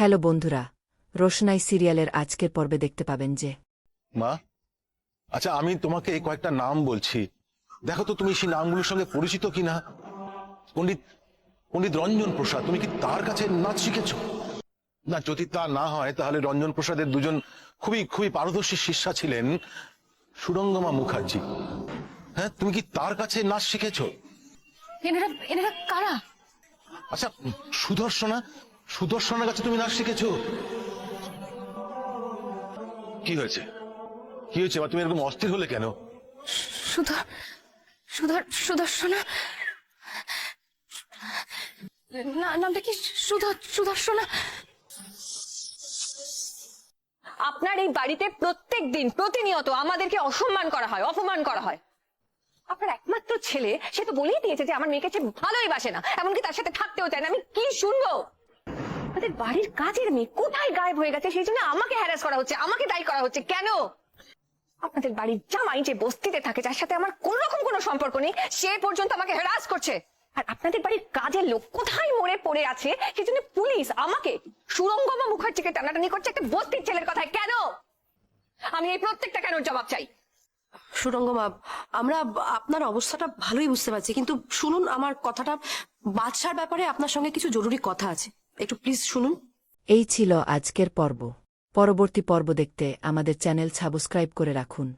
Hello বন্ধুরা রোশনাই সিরিয়ালের আজকের পর্বে দেখতে পাবেন যে মা আচ্ছা আমি তোমাকে এই কয়েকটা নাম বলছি। দেখো তো তুমি সেই নামগুলোর সঙ্গে পরিচিত কিনা। পণ্ডিত পণ্ডিত রঞ্জন প্রসাদ তুমি কি তার কাছে নাচ শিখেছ? না যদি তা না হয় তাহলে রঞ্জন প্রসাদের দুজন খুবই খুবই পারদর্শী শিষ্যা ছিলেন সুরঙ্গমা মুখার্জি। হ্যাঁ তুমি কি তার কাছে নাচ শিখেছো? এনারা এনারা কারা? আচ্ছা সুদর্শনা সুদর্শনার কাছে তুমি নাচ শিখেছ? কি হয়েছে? কি হয়েছে? বা তুমি এরকম অস্থির হলে কেন? সুধর সুধর সুদর্শনা? না নামটা কি? সুধর সুদর্শনা? আপনার এই বাড়িতে প্রত্যেক দিন প্রতিনিয়ত আমাদেরকে অসম্মান করা হয় অপমান করা হয়। আপনার একমাত্র ছেলে সে তো বলেই দিয়েছে যে আমার মেয়েকে সে ভালোই বাসে না এমনকি তার সাথে থাকতেও চায় না। আমি কি শুনব? আমাদের বাড়ির কাজের মেয়ে কোথায় গায়েব হয়ে গেছে? সেই জন্য আমাকে হ্যারাস করা হচ্ছে, আমাকে দায়ী করা হচ্ছে। কেন? আপনাদের বাড়ির জামাই যে বস্তিতে থাকে, যার সাথে আমার কোন রকম কোনো সম্পর্ক নেই, সে পর্যন্ত আমাকে হ্যারাস করছে। আর আপনাদের বাড়ির কাজের লোক কোথায় মরে পড়ে আছে? সেজন্য পুলিশ আমাকে সুরঙ্গমা মুখার্জিকে টানাটানি করছে একটা বস্তির ছেলের কথায়। কেন? আমি এই প্রত্যেকটা কেন জবাব চাই? সুরঙ্গমা, আমরা আপনার অবস্থাটা ভালোই বুঝতে পারছি, কিন্তু শুনুন, আমার কথাটা বাদশার ব্যাপারে আপনার সঙ্গে কিছু জরুরি কথা আছে। একটু প্লিজ শুনুন। এই ছিল আজকের পর্ব। পরবর্তী পর্ব দেখতে আমাদের চ্যানেল সাবস্ক্রাইব করে রাখুন।